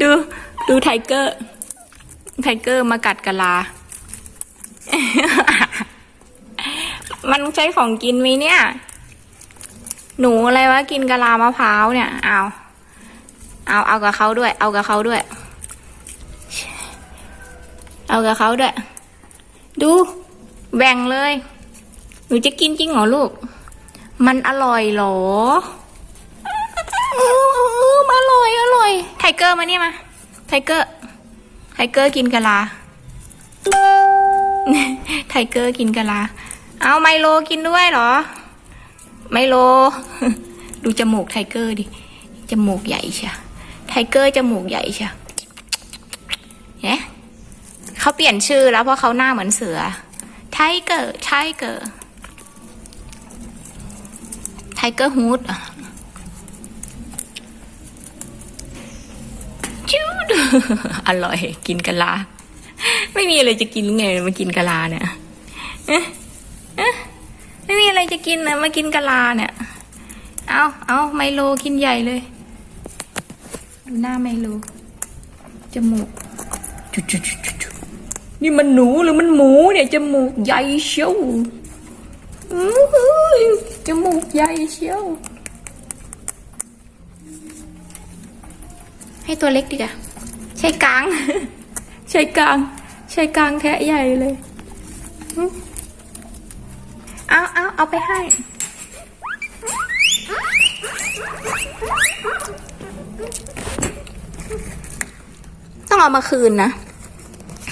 ดูดูไทเกอร์ ไทเกอร์มากัดกะลา มันใช่ของกินไหมเนี่ย หนูอะไรวะกินกะลามะพร้าวเนี่ย เอาเอาเอากับเขาด้วย เอากับเขาด้วย เอากับเขาด้วย ดู แบ่งเลย หนูจะกินจริงเหรอลูก มันอร่อยเหรอ อื้อร่อยอร่อย ทเกอร์มาเนี่ยมา ไทเกอร์ ไทเกอร์กินกะลา ไทเกอร์กินกะลา เอาไมโลกินด้วยเหรอ ไมโล ดูจมูกไทเกอร์ดิ จมูกใหญ่เชียไทเกอร์จมูกใหญ่เชียเนี่ยเขาเปลี่ยนชื่อแล้วเพราะเขาหน้าเหมือนเสือ ไทเกอร์ ไทเกอร์ ไทเกอร์ฮูดอะจูด อร่อย กินกะลา ไม่มีอะไรจะกินไงมากินกะลาเนี่ยเอ๊ะไม่มีอะไรจะกินนะมากินกะลาเนี่ย เอาเอาไมโลกินใหญ่เลย ดูหน้าไมโล จมูก จุดจุดจุดจุดนี่มันหนูหรือมันหมูเนี่ยจมูกใหญ่เชียวอื้อหือจมูกใหญ่เชียว ให้ตัวเล็กดีกว่า ช่กลาง ใช่กลาง ใช่กลางแทะใหญ่เลย เอาเอาเอาไปให้ ต้องเอามาคืนนะ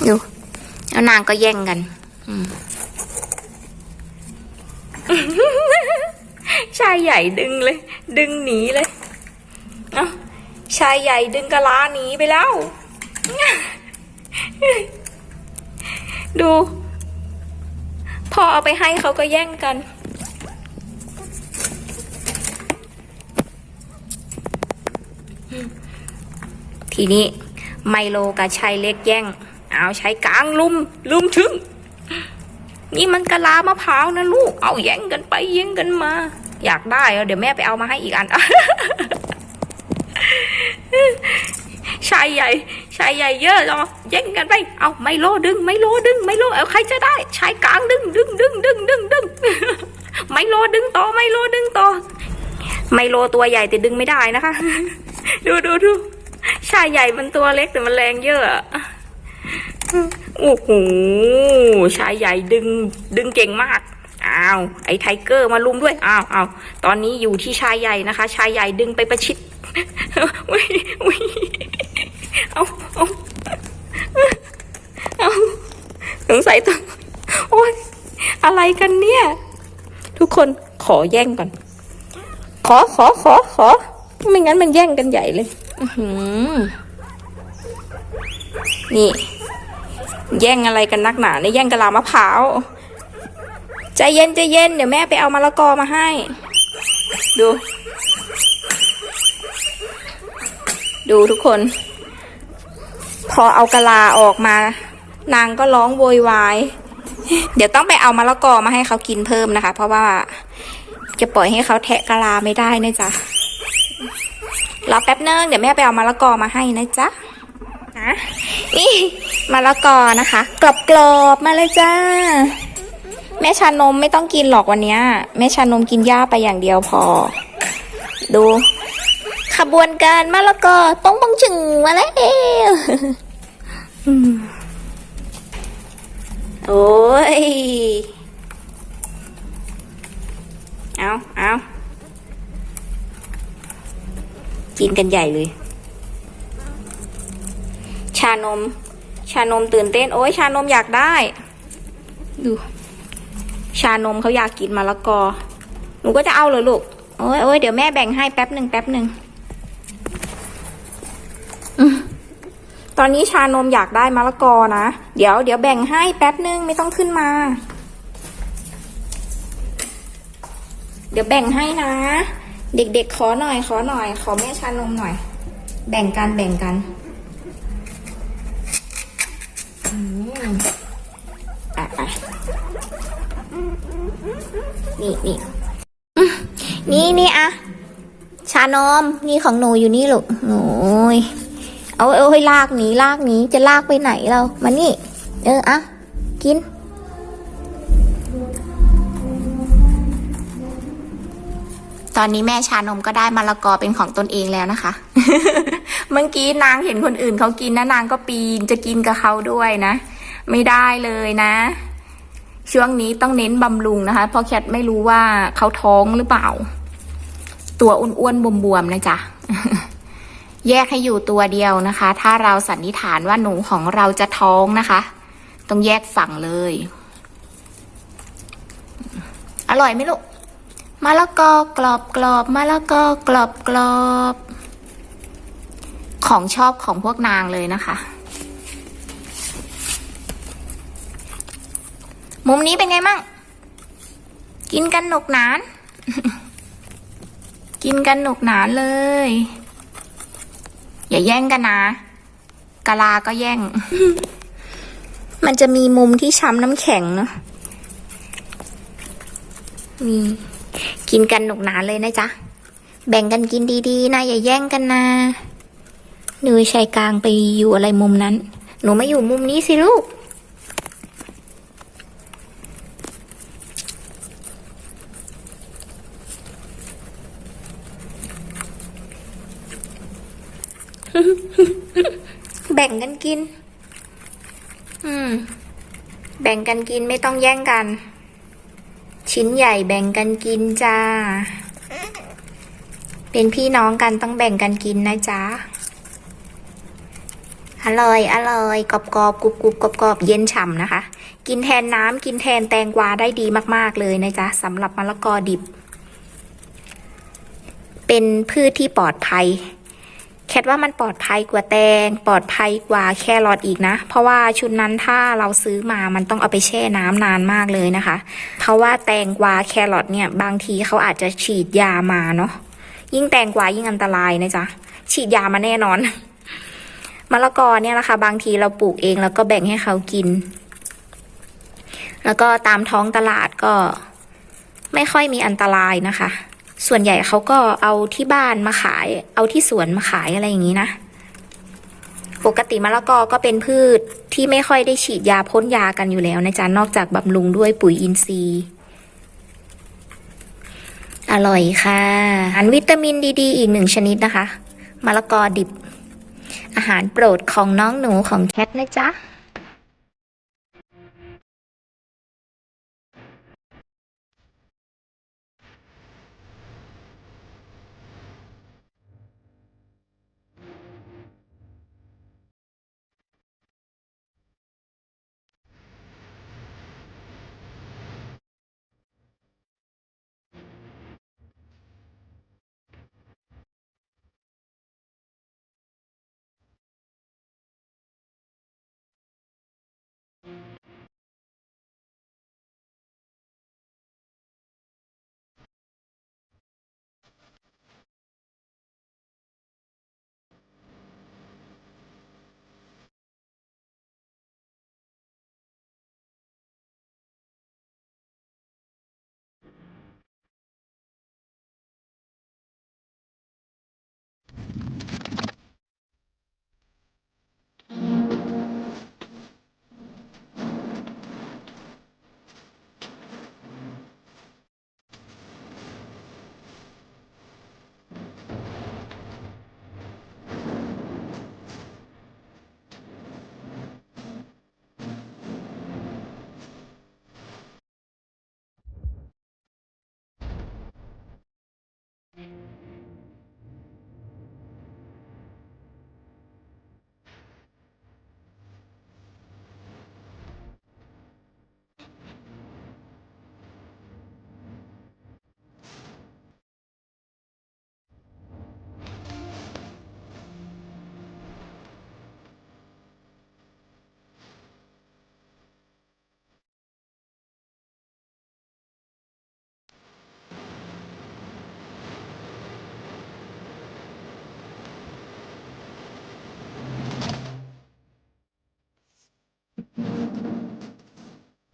ดูแล้วนางก็แย่งกัน ชายใหญ่ดึงเลย ดึงหนีเลย เอ้าชายใหญ่ดึงกะลาหนีไปแล้ว ดู พอเอาไปให้เขาก็แย่งกัน ทีนี้ ไมโลกับชายเล็กแย่ง เอาชายกลางลุม ลุมถึง นี่มันกะลามะพร้าวนะลูก เอาแย่งกันไปแย่งกันมา อยากได้เดี๋ยวแม่ไปเอามาให้อีกอัน ชายใหญ่ ชายใหญ่เยอะเรอแย่งกันไป เอาไมโลดึง ไมโลดึง ไมโลเอาใครจะได้ ชายกลางดึงดึงดึงดึงดึงดึงไมโลดึงต่อไมโลดึงต่อ ไมโลตัวใหญ่แต่ดึงไม่ได้นะคะ ดูดูดูชายใหญ่มันตัวเล็กแต่มันแรงเยอะโอ้โหชายใหญ่ดึงดึงเก่งมากอ้าวไอ้ไทเกอร์มาลุมด้วยอ้าวอ้าวตอนนี้อยู่ที่ชายใหญ่นะคะ ชายใหญ่ดึงไปประชิดวิวิ เอาเอาเอาสงสัยต้องโอ๊ยอะไรกันเนี่ย ทุกคนขอแย่งก่อน ขอขอขอขอไม่งั้นมันแย่งกันใหญ่เลยนี่ แย่งอะไรกันนักหนาเนี่ยแย่งกะลามะพร้าวใจเย็นใจเย็นเดี๋ยวแม่ไปเอามะละกอมาให้ ดู ดูทุกคน พอเอากะลาออกมา นางก็ร้องโวยวาย เดี๋ยวต้องไปเอามะละกอมาให้เขากินเพิ่มนะคะ เพราะว่าจะปล่อยให้เขาแทะกะลาไม่ได้นะจ๊ะรอแป๊บนึงเดี๋ยวแม่ไปเอามะละกอมาให้นะจ๊ะนะนี่มะละกอนะคะ กรอบๆมาเลยจ้า แม่ชานมไม่ต้องกินหรอกวันนี้แม่ชานมกินหญ้าไปอย่างเดียวพอ ดู ขบวนการมะละกอต้องบังจึงมาแล้วโอ้ย เอาเอากินกันใหญ่เลย ชานม ชานมตื่นเต้น โอ้ยชานมอยากได้ ดู ชานมเขาอยากกินมะละกอ หนูก็จะเอาเลยลูกโอ้ยโอ้ยเดี๋ยวแม่แบ่งให้แป๊บหนึ่งแป๊บหนึ่ง ตอนนี้ชานมอยากได้มะละกอนะ เดี๋ยวเดี๋ยวแบ่งให้แป๊บนึงไม่ต้องขึ้นมา เดี๋ยวแบ่งให้นะ เด็กๆขอหน่อย ขอหน่อย ขอแม่ชานมหน่อย แบ่งกันแบ่งกันอะอะนี่นี่นี่นี่อะชานมนี่ของหนูอยู่นี่ลูกโอ้ย เอาเอาให้ลากหนีลากหนีจะลากไปไหนเรา มานี่ เอออะกิน ตอนนี้แม่ชานมก็ได้มะละกอเป็นของตนเองแล้วนะคะ เมื่อกี้นางเห็นคนอื่นเขากินนะนางก็ปีนจะกินกับเขาด้วยนะ ไม่ได้เลยนะ ช่วงนี้ต้องเน้นบำรุงนะคะ เพราะแคทไม่รู้ว่าเขาท้องหรือเปล่า ตัวอ้วนๆบวมๆนะจ๊ะ แยกให้อยู่ตัวเดียวนะคะ ถ้าเราสันนิษฐานว่าหนูของเราจะท้องนะคะ ต้องแยกฝั่งเลย อร่อยไหมลูกมะละกอกรอบกรอบมะละกอกรอบกรอบ ของชอบของพวกนางเลยนะคะ มุมนี้เป็นไงมั่ง กินกันหนุกหนาน กินกันหนุกหนานเลย อย่าแย่งกันนะกะลาก็แย่ง มันจะมีมุมที่ช้ำน้ำแข็งเนาะมีกินกันหนุกหนานเลยนะจ๊ะ แบ่งกันกินดีๆ นะ อย่าแย่งกันนะหนูชายกลางไปอยู่อะไรมุมนั้น หนูมาอยู่มุมนี้สิลูก แบ่งกันกิน อืม แบ่งกันกินไม่ต้องแย่งกัน ชิ้นใหญ่แบ่งกันกินจ้า เป็นพี่น้องกันต้องแบ่งกันกินนะจ๊ะ อร่อย อร่อยกรอบกรอบกรุบกรุบกรอบกรอบเย็นฉ่ำนะคะ กินแทนน้ำกินแทนแตงกวาได้ดีมาก ๆ เลยนะจ๊ะสำหรับมะละกอดิบ เป็นพืชที่ปลอดภัย แคทว่ามันปลอดภัยกว่าแตง ปลอดภัยกว่าแครอทอีกนะ เพราะว่าชุดนั้นถ้าเราซื้อมามันต้องเอาไปแช่น้ำนานมากเลยนะคะ เพราะว่าแตงกวาแครอทเนี่ยบางทีเขาอาจจะฉีดยามาเนาะยิ่งแตงกวายิ่งอันตรายนะจ๊ะฉีดยามาแน่นอนมะละกอเนี่ยนะคะ บางทีเราปลูกเองแล้วก็แบ่งให้เขากิน แล้วก็ตามท้องตลาดก็ไม่ค่อยมีอันตรายนะคะ ส่วนใหญ่เขาก็เอาที่บ้านมาขาย เอาที่สวนมาขายอะไรอย่างนี้นะ ปกติมะละกอก็เป็นพืชที่ไม่ค่อยได้ฉีดยาพ่นยากันอยู่แล้วนะจ๊ะ นอกจากบำรุงด้วยปุ๋ยอินทรีย์ อร่อยค่ะอันวิตามินดีๆอีกหนึ่งชนิดนะคะ มะละกอดิบ อาหารโปรดของน้องหนูของแคทนะจ๊ะ